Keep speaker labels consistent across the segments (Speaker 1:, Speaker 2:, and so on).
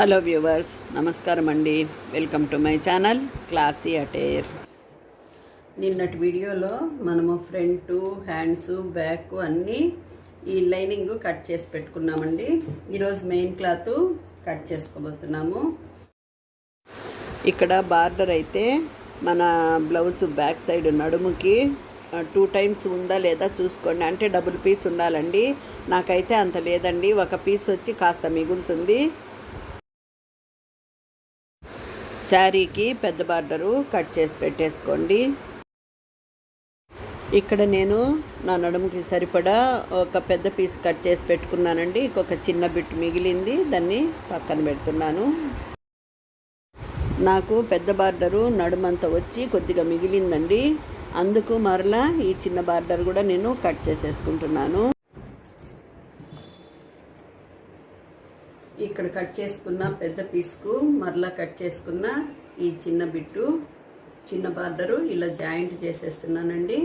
Speaker 1: Hello viewers నమస్కారం అండి. Welcome to my channel classy attire. నిన్నటి వీడియోలో మనము ఫ్రంట్ హ్యాండ్స్ బ్యాక్ అన్నీ ఈ లైనింగ్ కట్ చేసి పెట్టుకున్నామండి. ఈరోజు మెయిన్ క్లాత్ కట్ చేసుకోబోతున్నాము. ఇక్కడ బార్డర్ అయితే మన బ్లౌజ్ బ్యాక్ సైడ్ నడుముకి టూ టైమ్స్ ఉందా లేదా చూసుకోండి. అంటే డబుల్ పీస్ ఉండాలండి. నాకైతే అంత లేదండి. ఒక పీస్ వచ్చి కాస్త మిగులుతుంది. శారీకి పెద్ద బార్డరు కట్ చేసి పెట్టేసుకోండి. ఇక్కడ నేను నా నడుముకి సరిపడా ఒక పెద్ద పీస్ కట్ చేసి పెట్టుకున్నానండి. ఇంకొక చిన్న బిట్ మిగిలింది దాన్ని పక్కన పెడుతున్నాను. నాకు పెద్ద బార్డరు నడుమంతా వచ్చి కొద్దిగా మిగిలిందండి. అందుకు మరలా ఈ చిన్న బార్డర్ కూడా నేను కట్ చేసేసుకుంటున్నాను. ఇక్కడ కట్ చేసుకున్న పెద్ద పీస్కు మరలా కట్ చేసుకున్న ఈ చిన్న బిట్టు చిన్న బార్డరు ఇలా జాయింట్ చేసేస్తున్నానండి.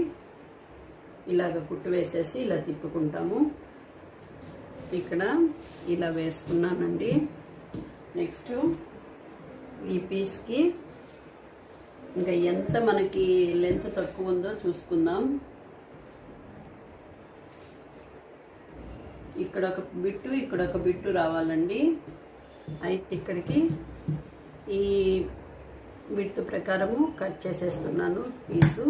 Speaker 1: ఇలాగ కుట్టు వేసేసి ఇలా తిప్పుకుంటాము. ఇక్కడ ఇలా వేసుకున్నానండి. నెక్స్ట్ ఈ పీస్కి ఇంకా ఎంత మనకి లెంత్ తక్కువ ఉందో చూసుకుందాం. ఇక్కడ ఒక బిట్టు ఇక్కడ ఒక బిట్టు రావాలండి. అయితే ఇక్కడికి ఈ బిట్టు ప్రకారము కట్ చేసేస్తున్నాను పీసు.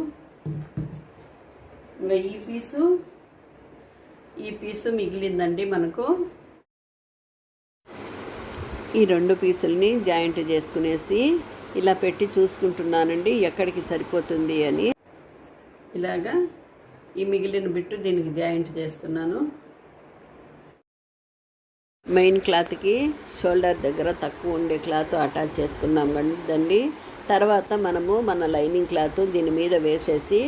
Speaker 1: ఇంకా ఈ పీసు ఈ పీసు మిగిలిందండి మనకు. ఈ రెండు పీసుల్ని జాయింట్ చేసుకునేసి ఇలా పెట్టి చూసుకుంటున్నానండి ఎక్కడికి సరిపోతుంది అని. ఇలాగా ఈ మిగిలిన బిట్టు దీనికి జాయింట్ చేస్తున్నాను. మెయిన్ క్లాత్కి షోల్డర్ దగ్గర తక్కువ ఉండే క్లాత్ అటాచ్ చేసుకున్నాం కదండి. తర్వాత మనము మన లైనింగ్ క్లాత్ దీని మీద వేసేసి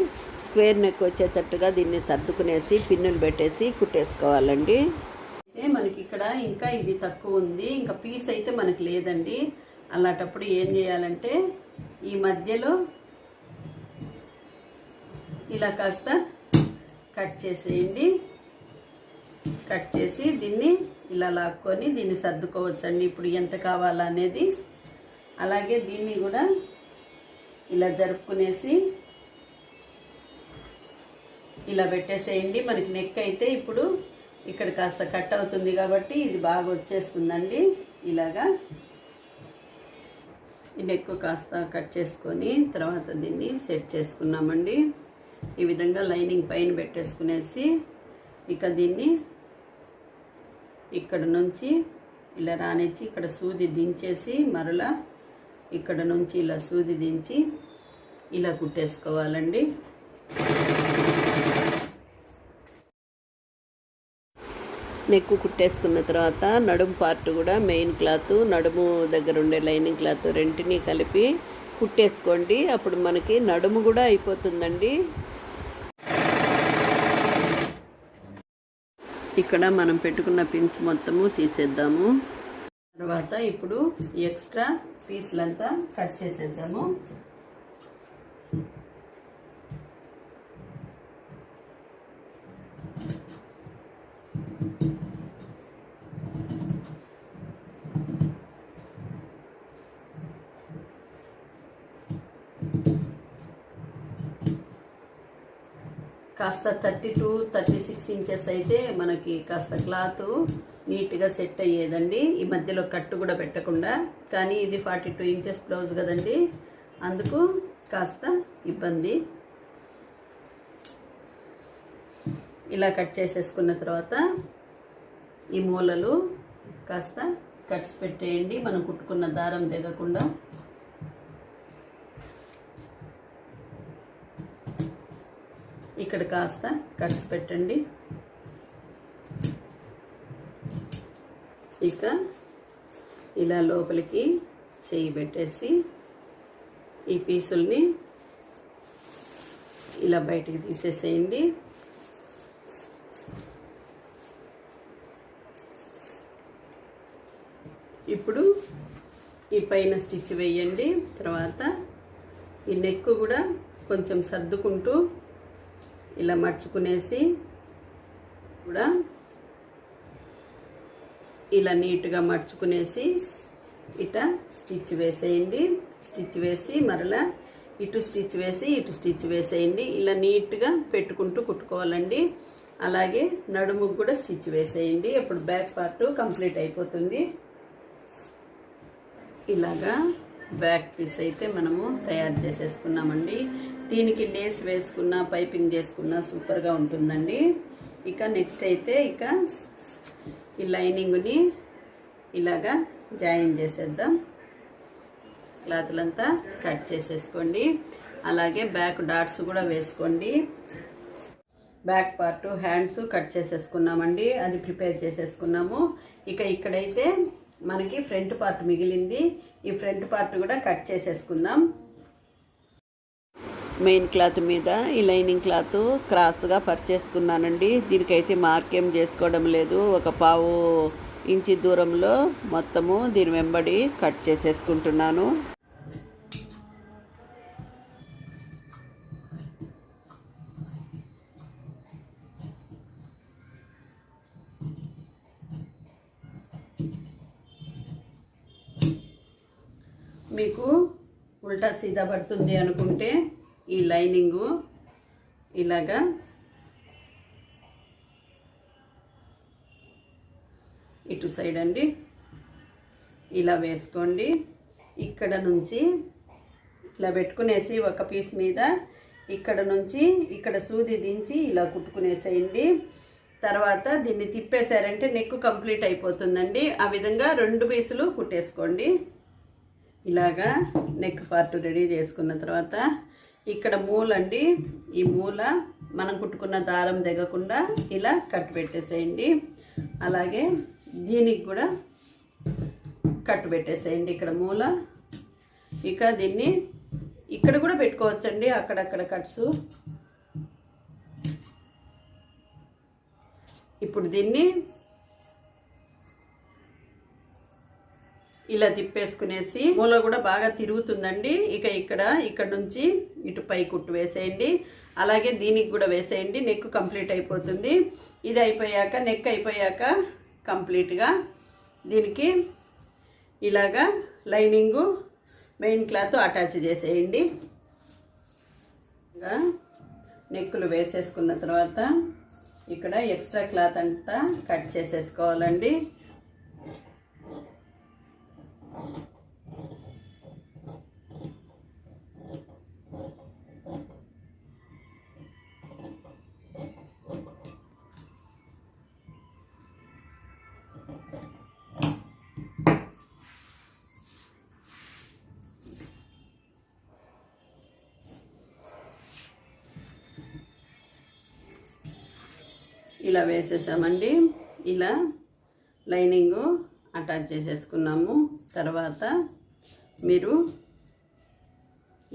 Speaker 1: స్క్వేర్ నెక్ వచ్చేటట్టుగా దీన్ని సర్దుకునేసి పిన్నులు పెట్టేసి కుట్టేసుకోవాలండి. అయితే మనకి ఇక్కడ ఇంకా ఇది తక్కువ ఉంది. ఇంకా పీస్ అయితే మనకి లేదండి. అలాంటప్పుడు ఏం చేయాలంటే ఈ మధ్యలో ఇలా కాస్త కట్ చేసేయండి. కట్ చేసి దీన్ని ఇలా లాక్కొని దీన్ని సర్దుకోవచ్చండి. ఇప్పుడు ఎంత కావాలనేది. అలాగే దీన్ని కూడా ఇలా జరుపుకునేసి ఇలా పెట్టేసేయండి. మనకి నెక్ అయితే ఇప్పుడు ఇక్కడ కాస్త కట్ అవుతుంది కాబట్టి ఇది బాగా వచ్చేస్తుందండి. ఇలాగా ఈ నెక్ కాస్త కట్ చేసుకొని తర్వాత దీన్ని సెట్ చేసుకున్నామండి. ఈ విధంగా లైనింగ్ పైన పెట్టేసుకునేసి ఇక దీన్ని ఇక్కడ నుంచి ఇలా రానిచ్చి ఇక్కడ సూది దించేసి మరలా ఇక్కడ నుంచి ఇలా సూది దించి ఇలా కుట్టేసుకోవాలండి. నెక్కు కుట్టేసుకున్న తర్వాత నడుము పార్ట్ కూడా మెయిన్ క్లాత్ నడుము దగ్గర ఉండే లైనింగ్ క్లాత్ రెంటిని కలిపి కుట్టేసుకోండి. అప్పుడు మనకి నడుము కూడా అయిపోతుందండి. ఇక్కడ మనం పెట్టుకున్న పిన్స్ మొత్తము తీసేద్దాము. తర్వాత ఇప్పుడు ఎక్స్ట్రా పీసులంతా కట్ చేసేద్దాము. కాస్త thirty two thirty six inches అయితే మనకి కాస్త క్లాత్ నీట్గా సెట్ అయ్యేదండి. ఈ మధ్యలో కట్టు కూడా పెట్టకుండా. కానీ ఇది ఫార్టీ టూ ఇంచెస్ బ్లౌజ్ కదండి. అందుకు కాస్త ఇబ్బంది. ఇలా కట్ చేసేసుకున్న తర్వాత ఈ మూలలు కాస్త కట్స్ పెట్టేయండి. మనం కుట్టుకున్న దారం దిగకుండా ఇక్కడ కాస్త కట్స్ పెట్టండి. ఇక ఇలా లోపలికి చేయి పెట్టేసి ఈ పీసుల్ని ఇలా బయటికి తీసేసేయండి. ఇప్పుడు ఈ పైన స్టిచ్ వేయండి. తర్వాత ఈ నెక్ కూడా కొంచెం సర్దుకుంటూ ఇలా మడుచుకునేసి కూడా ఇలా నీట్గా మడుచుకునేసి ఇట స్టిచ్ వేసేయండి. స్టిచ్ వేసి మరలా ఇటు స్టిచ్ వేసి ఇటు స్టిచ్ వేసేయండి. ఇలా నీట్గా పెట్టుకుంటూ కుట్టుకోవాలండి. అలాగే నడుముకు కూడా స్టిచ్ వేసేయండి. అప్పుడు బ్యాక్ పార్ట్ కంప్లీట్ అయిపోతుంది. ఇలాగా బ్యాక్ పీస్ అయితే మనము తయారు చేసేసుకున్నామండి. దీనికి లేస్ వేసుకున్న పైపింగ్ చేసుకున్న సూపర్గా ఉంటుందండి. ఇక నెక్స్ట్ అయితే ఇక ఈ లైనింగ్ని ఇలాగా జాయిన్ చేసేద్దాం. క్లాత్లంతా కట్ చేసేసుకోండి. అలాగే బ్యాక్ డాట్స్ కూడా వేసుకోండి. బ్యాక్ పార్ట్ హ్యాండ్స్ కట్ చేసేసుకున్నామండి. అది ప్రిపేర్ చేసేసుకున్నాము. ఇక ఇక్కడైతే మనకి ఫ్రంట్ పార్ట్ మిగిలింది. ఈ ఫ్రంట్ పార్ట్ కూడా కట్ చేసేసుకుందాం. మెయిన్ క్లాత్ మీద ఈ లైనింగ్ క్లాత్ క్రాస్గా పరిచేసుకున్నానండి. దీనికైతే మార్కేం చేసుకోవడం లేదు. ఒక పావు ఇంచి దూరంలో మొత్తము దీని వెంబడి కట్ చేసేసుకుంటున్నాను. మీకు ఉల్టా సీదా పడుతుంది అనుకుంటే ఈ లైనింగు ఇలాగా. ఇటు సైడ్ అండి. ఇలా వేసుకోండి. ఇక్కడ నుంచి ఇలా పెట్టుకునేసి ఒక పీస్ మీద ఇక్కడ నుంచి ఇక్కడ సూది దించి ఇలా కుట్టుకునేసేయండి. తర్వాత దీన్ని తిప్పేశారంటే నెక్ కంప్లీట్ అయిపోతుందండి. ఆ విధంగా రెండు పీసులు కుట్టేసుకోండి. ఇలాగా నెక్ పార్ట్ రెడీ చేసుకున్న తర్వాత ఇక్కడ మూల అండి. ఈ మూల మనం కుట్టుకున్న దారం దిగకుండా ఇలా కట్ పెట్టేసేయండి. అలాగే దీనికి కూడా కట్టు పెట్టేసేయండి ఇక్కడ మూల. ఇక దీన్ని ఇక్కడ కూడా పెట్టుకోవచ్చండి అక్కడక్కడ కట్స్. ఇప్పుడు దీన్ని ఇలా తిప్పేసుకునేసి మూల కూడా బాగా తిరుగుతుందండి. ఇక ఇక్కడ ఇక్కడ నుంచి ఇటు పై కుట్టు వేసేయండి. అలాగే దీనికి కూడా వేసేయండి. నెక్ కంప్లీట్ అయిపోతుంది. ఇది అయిపోయాక నెక్ అయిపోయాక కంప్లీట్గా దీనికి ఇలాగా లైనింగు మెయిన్ క్లాత్ అటాచ్ చేసేయండి. నెక్కులు వేసేసుకున్న తర్వాత ఇక్కడ ఎక్స్ట్రా క్లాత్ అంతా కట్ చేసేసుకోవాలండి. ఇలా వేసేసామండి. ఇలా లైనింగు అటాచ్ చేసేసుకున్నాము. తర్వాత మీరు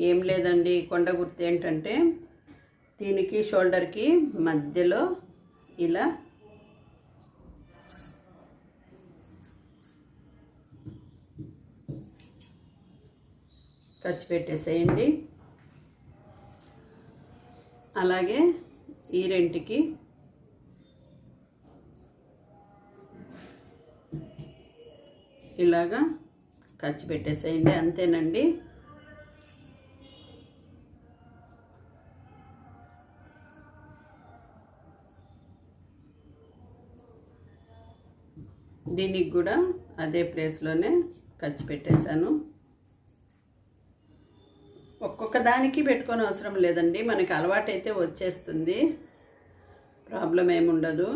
Speaker 1: ఏం లేదండి కొండ గుర్తు ఏంటంటే దీనికి షోల్డర్కి మధ్యలో ఇలా ఖర్చు పెట్టేసేయండి. అలాగే ఈ రెంటికి ఇలాగా ఖర్చు పెట్టేసేయండి అంతేనండి. దీనికి కూడా అదే ప్లేస్లోనే ఖర్చు పెట్టేశాను. ఒక్కొక్క దానికి పెట్టుకొని అవసరం లేదండి మనకి అలవాటైతే వచ్చేస్తుంది. ప్రాబ్లం ఏముండదు.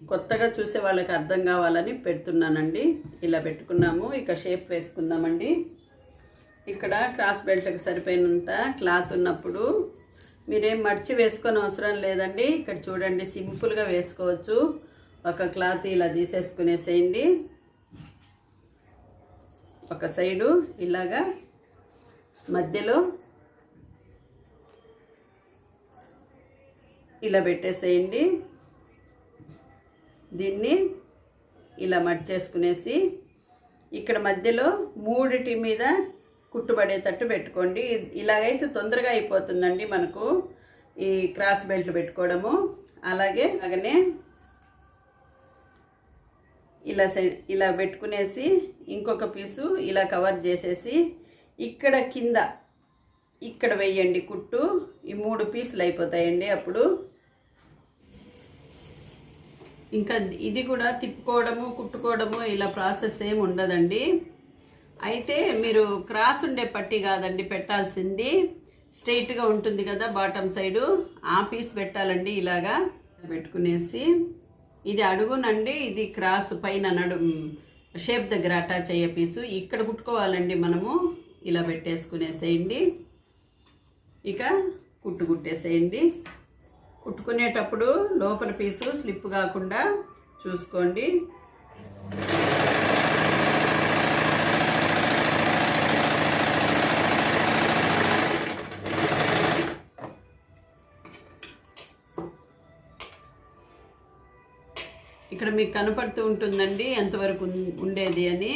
Speaker 1: కొత్తగా చూసే వాళ్ళకి అర్థం కావాలని పెడుతున్నానండి. ఇలా పెట్టుకున్నాము. ఇక షేప్ వేసుకుందామండి. ఇక్కడ క్రాస్ బెల్ట్కి సరిపోయినంత క్లాత్ ఉన్నప్పుడు మీరేం మర్చి వేసుకొని అవసరం లేదండి. ఇక్కడ చూడండి సింపుల్గా వేసుకోవచ్చు. ఒక క్లాత్ ఇలా తీసేసుకునేసేయండి. ఒక సైడు ఇలాగా మధ్యలో ఇలా పెట్టేసేయండి. దీన్ని ఇలా మడిచేసుకునేసి ఇక్కడ మధ్యలో మూడిటి మీద కుట్టుబడేటట్టు పెట్టుకోండి. ఇలాగైతే తొందరగా అయిపోతుందండి మనకు ఈ క్రాస్ బెల్ట్ పెట్టుకోవడము. అలాగే అలాగనే ఇలా సైడ్ ఇలా పెట్టుకునేసి ఇంకొక పీసు ఇలా కవర్ చేసేసి ఇక్కడ కింద ఇక్కడ వేయండి కుట్టు. ఈ మూడు పీసులు అయిపోతాయండి అప్పుడు. ఇంకా ఇది కూడా తిప్పుకోవడము కుట్టుకోవడము ఇలా ప్రాసెస్ ఏమి ఉండదండి. అయితే మీరు క్రాస్ ఉండే పట్టి కాదండి పెట్టాల్సింది. స్ట్రైట్గా ఉంటుంది కదా బాటమ్ సైడు. ఆ పీస్ పెట్టాలండి ఇలాగా. పెట్టుకునేసి ఇది అడుగునండి ఇది క్రాస్ పైన నడు షేప్ దగ్గర అటాచ్ అయ్యే పీసు. ఇక్కడ కుట్టుకోవాలండి మనము. ఇలా పెట్టేసుకునేసేయండి. ఇక కుట్టు కుట్టేసేయండి కుట్టుకునేటప్పుడు లోపల పీసు స్లిప్ కాకుండా చూసుకోండి. ఇక్కడ మీకు కనపడుతూ ఉంటుందండి ఎంతవరకు ఉండేది అని.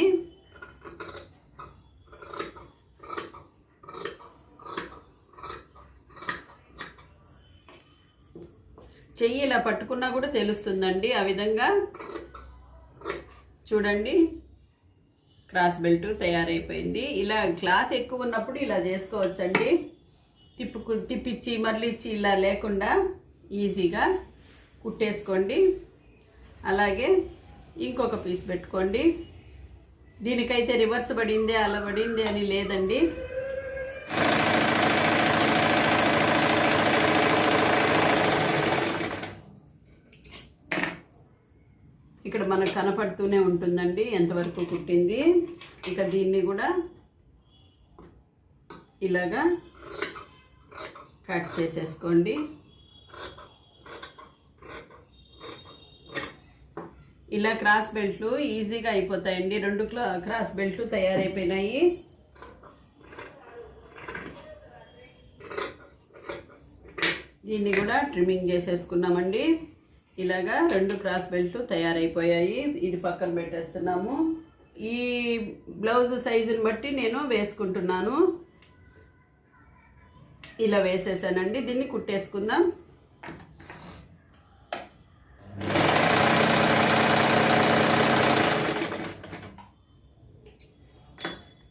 Speaker 1: చెయ్యి ఇలా పట్టుకున్నా కూడా తెలుస్తుందండి. ఆ విధంగా చూడండి. క్రాస్ బెల్ట్ తయారైపోయింది. ఇలా క్లాత్ ఎక్కువ ఉన్నప్పుడు ఇలా చేసుకోవచ్చండి. తిప్పుకు తిప్పిచ్చి మళ్ళీ ఇచ్చి ఇలా లేకుండా ఈజీగా కుట్టేసుకోండి. అలాగే ఇంకొక పీస్ పెట్టుకోండి. దీనికైతే రివర్స్ పడిందే అలా పడిందే అని లేదండి. ఇక్కడ మనకు కనపడుతూనే ఉంటుందండి ఎంతవరకు కుట్టింది ఇక దీన్ని కూడా ఇలాగా కట్ చేసేసుకోండి. ఇలా క్రాస్ బెల్ట్లు ఈజీగా అయిపోతాయండి. రెండు క్రాస్ బెల్ట్లు తయారైపోయినాయి. దీన్ని కూడా ట్రిమ్మింగ్ చేసేసుకున్నామండి. ఇలాగా రెండు క్రాస్ బెల్ట్లు తయారైపోయాయి. ఇది పక్కన పెట్టేస్తున్నాము. ఈ బ్లౌజ్ సైజుని బట్టి నేను వేసుకుంటున్నాను. ఇలా వేసేసానండి. దీన్ని కుట్టేసుకుందాం.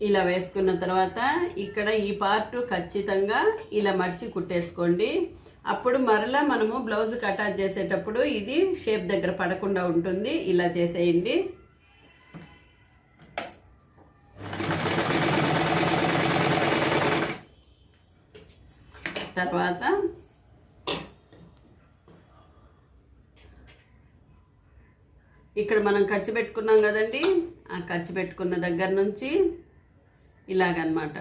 Speaker 1: ఇలా వేసుకున్న తర్వాత ఇక్కడ ఈ పార్ట్ ఖచ్చితంగా ఇలా మర్చి కుట్టేసుకోండి. అప్పుడు మరలా మనము బ్లౌజ్కి అటాచ్ చేసేటప్పుడు ఇది షేప్ దగ్గర పడకుండా ఉంటుంది. ఇలా చేసేయండి. తర్వాత ఇక్కడ మనం ఖర్చు పెట్టుకున్నాం కదండి. ఆ ఖర్చు పెట్టుకున్న దగ్గర నుంచి ఇలాగనమాట.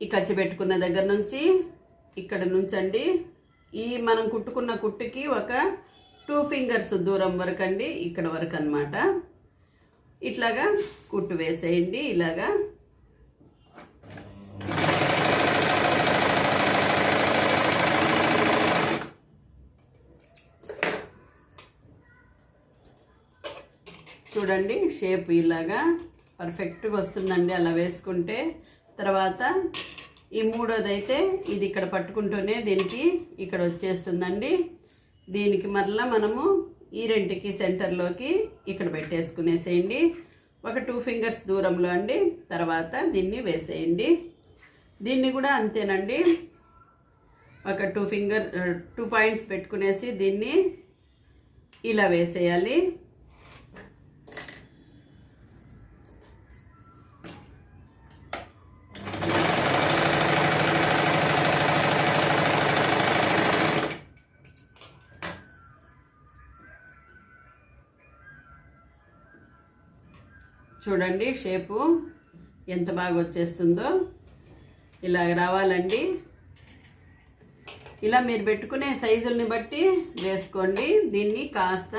Speaker 1: ఈ ఖర్చు పెట్టుకున్న దగ్గర నుంచి ఇక్కడ నుంచండి. ఈ మనం కుట్టుకున్న కుట్టుకి ఒక టూ ఫింగర్స్ దూరం వరకు అండి ఇక్కడ వరకు అనమాట ఇట్లాగా కుట్టు వేసేయండి ఇలాగా. చూడండి షేప్ ఇలాగా పర్ఫెక్ట్గా వస్తుందండి. అలా వేసుకుంటే తర్వాత ఈ మూడోదైతే ఇది ఇక్కడ పట్టుకుంటూనే దీనికి ఇక్కడ వచ్చేస్తుందండి. దీనికి మరలా మనము ఈ రెంటికి సెంటర్లోకి ఇక్కడ పెట్టేసుకునేసేయండి. ఒక టూ ఫింగర్స్ దూరంలో అండి. తర్వాత దీన్ని వేసేయండి. దీన్ని కూడా అంతేనండి. ఒక టూ ఫింగర్ టూ పాయింట్స్ పెట్టుకునేసి దీన్ని ఇలా వేసేయాలి. చూడండి షేపు ఎంత బాగా వచ్చేస్తుందో. ఇలా రావాలండి. ఇలా మీరు పెట్టుకునే సైజుల్ని బట్టి వేసుకోండి. దీన్ని కాస్త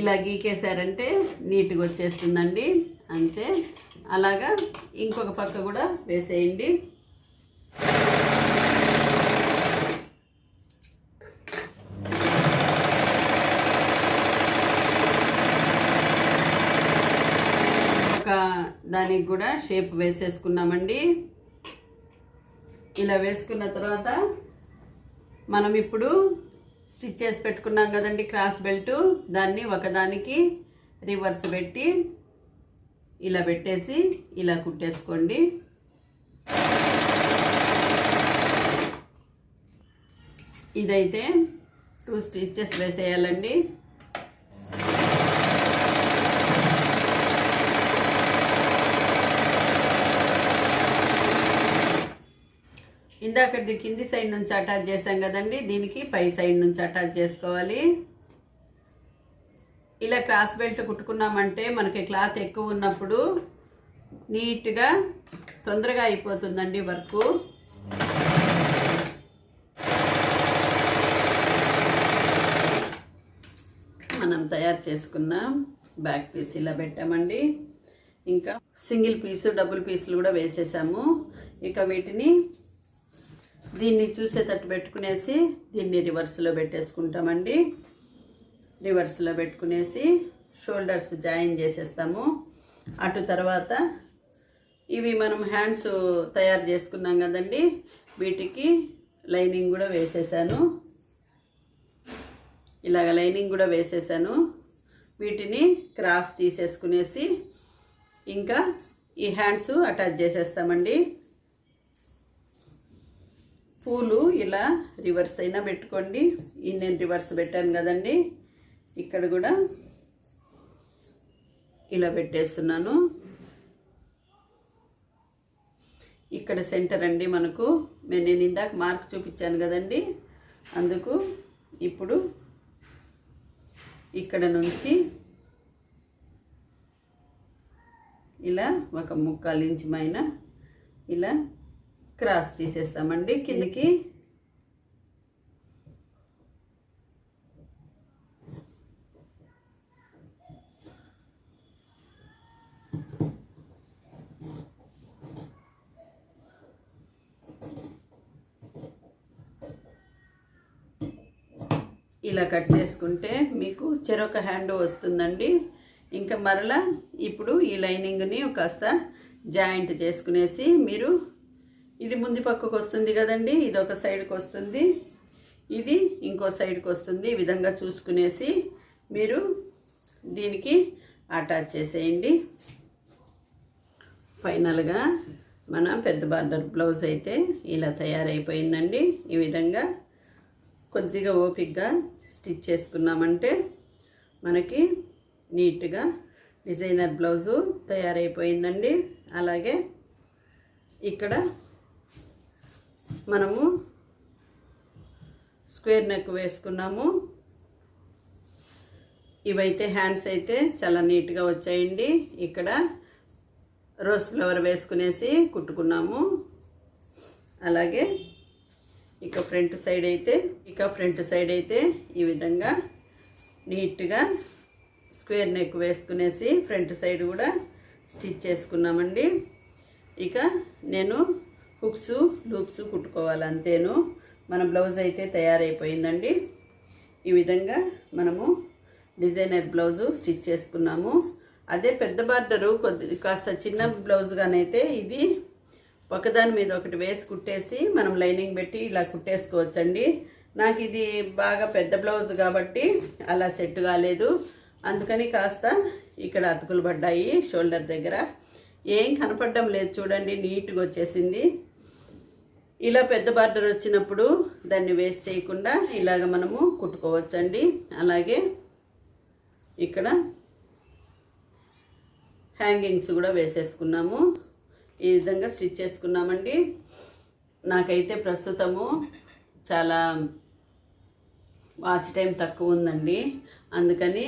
Speaker 1: ఇలా గీకేశారంటే నీట్గా వచ్చేస్తుందండి. అంతే. అలాగా ఇంకొక పక్క కూడా వేసేయండి ఒక దానికి కూడా షేప్ వేసేసుకున్నామండి. ఇలా వేసుకున్న తర్వాత మనం ఇప్పుడు స్టిచ్ చేసి పెట్టుకున్నాం కదండి క్రాస్ బెల్ట్. దాన్ని ఒకదానికి రివర్స్ పెట్టి ఇలా పెట్టేసి ఇలా కుట్టేసుకోండి. ఇదైతే టూ స్టిచ్చెస్ వేసేయాలండి. ఇందాకటిది కింది సైడ్ నుంచి అటాచ్ చేసాం కదండి. దీనికి పై సైడ్ నుంచి అటాచ్ చేసుకోవాలి. ఇలా క్రాస్ బెల్ట్ కుట్టుకున్నామంటే మనకి క్లాత్ ఎక్కువ ఉన్నప్పుడు నీట్గా తొందరగా అయిపోతుందండి వర్క్. మనం తయారు చేసుకున్న బ్యాక్ పీస్ ఇలా పెట్టామండి. ఇంకా సింగిల్ పీసు డబుల్ పీసులు కూడా వేసేసాము. ఇక వీటిని దీన్ని చూసేటట్టు పెట్టుకునేసి దీన్ని రివర్స్లో పెట్టేసుకుంటామండి. రివర్స్లో పెట్టుకునేసి షోల్డర్స్ జాయిన్ చేసేస్తాము. అటు తర్వాత ఇవి మనం హ్యాండ్స్ తయారు చేసుకున్నాం కదండి. వీటికి లైనింగ్ కూడా వేసేసాను. ఇలాగ లైనింగ్ కూడా వేసేసాను. వీటిని క్రాస్ తీసేసుకునేసి ఇంకా ఈ హ్యాండ్స్ అటాచ్ చేసేస్తామండి. పూలు ఇలా రివర్స్ అయినా పెట్టుకోండి. ఈ నేను రివర్స్ పెట్టాను కదండి. ఇక్కడ కూడా ఇలా పెట్టేస్తున్నాను. ఇక్కడ సెంటర్ అండి మనకు. నేను ఇందాక మార్క్ చూపించాను కదండి. అందుకు ఇప్పుడు ఇక్కడ నుంచి ఇలా ఒక ముక్కాలు ఇంచు ఇలా క్రాస్ తీసేస్తామండి కిందకి. ఇలా కట్ చేసుకుంటే మీకు చెరొక హ్యాండ్ వస్తుందండి. ఇంకా మరలా ఇప్పుడు ఈ లైనింగ్ని కాస్త జాయింట్ చేసుకునేసి మీరు ఇది ముందు పక్కకు వస్తుంది కదండి ఇది ఒక సైడ్కి వస్తుంది. ఇది ఇంకో సైడ్కి వస్తుంది. ఈ విధంగా చూసుకునేసి మీరు దీనికి అటాచ్ చేసేయండి. ఫైనల్గా మన పెద్ద బార్డర్ బ్లౌజ్ అయితే ఇలా తయారైపోయిందండి. ఈ విధంగా కొద్దిగా ఓపిక్గా స్టిచ్ చేసుకున్నామంటే మనకి నీట్గా డిజైనర్ బ్లౌజు తయారైపోయిందండి. అలాగే ఇక్కడ మనము స్క్వేర్ నెక్ వేసుకున్నాము. ఇవైతే హ్యాండ్స్ అయితే చాలా నీట్గా వచ్చాయండి. ఇక్కడ రోజ్ ఫ్లవర్ వేసుకునేసి కుట్టుకున్నాము. అలాగే ఇక ఫ్రంట్ సైడ్ అయితే ఇక ఫ్రంట్ సైడ్ అయితే ఈ విధంగా నీట్గా స్క్వేర్ నెక్ వేసుకునేసి ఫ్రంట్ సైడ్ కూడా స్టిచ్ చేసుకున్నామండి. ఇక నేను హుక్స్ లూప్స్ కుట్టుకోవాలి అంతేను మన బ్లౌజ్ అయితే తయారైపోయిందండి. ఈ విధంగా మనము డిజైనర్ బ్లౌజు స్టిచ్ చేసుకున్నాము. అదే పెద్ద బార్డరు కొద్ది కాస్త చిన్న బ్లౌజ్గానైతే ఇది ఒకదాని మీద ఒకటి వేసి కుట్టేసి మనం లైనింగ్ పెట్టి ఇలా కుట్టేసుకోవచ్చండి. నాకు ఇది బాగా పెద్ద బ్లౌజ్ కాబట్టి అలా సెట్ కాలేదు. అందుకని కాస్త ఇక్కడ అతుకులు పడ్డాయి షోల్డర్ దగ్గర. ఏం కనపడడం లేదు చూడండి నీట్గా వచ్చేసింది. ఇలా పెద్ద బార్డర్ వచ్చినప్పుడు దాన్ని వేస్ట్ చేయకుండా ఇలాగ మనము కుట్టుకోవచ్చండి. అలాగే ఇక్కడ హ్యాంగింగ్స్ కూడా వేసేసుకున్నాము. ఈ విధంగా స్టిచ్ చేసుకున్నామండి. నాకైతే ప్రస్తుతము చాలా వాచ్ టైం తక్కువ ఉందండి. అందుకని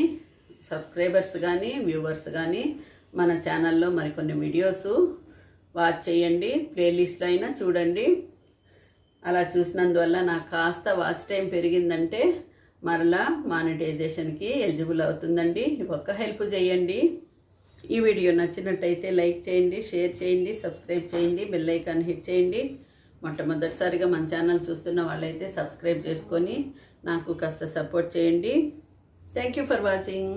Speaker 1: సబ్స్క్రైబర్స్ కానీ వ్యూవర్స్ కానీ మన ఛానల్లో మరికొన్ని వీడియోస్ వాచ్ చేయండి. ప్లేలిస్ట్లో అయినా చూడండి. అలా చూసినందువల్ల నాకు కాస్త వాచ్ టైం పెరిగిందంటే మరలా మానిటైజేషన్కి ఎలిజిబుల్ అవుతుందండి. ఒక్క హెల్ప్ చేయండి. ఈ వీడియో నచ్చినట్టయితే లైక్ చేయండి షేర్ చేయండి సబ్స్క్రైబ్ చేయండి బెల్ ఐకాన్ హిట్ చేయండి. మొట్టమొదటిసారిగా మన ఛానల్ చూస్తున్న వాళ్ళైతే సబ్స్క్రైబ్ చేసుకొని నాకు కాస్త సపోర్ట్ చేయండి. Thank you for watching.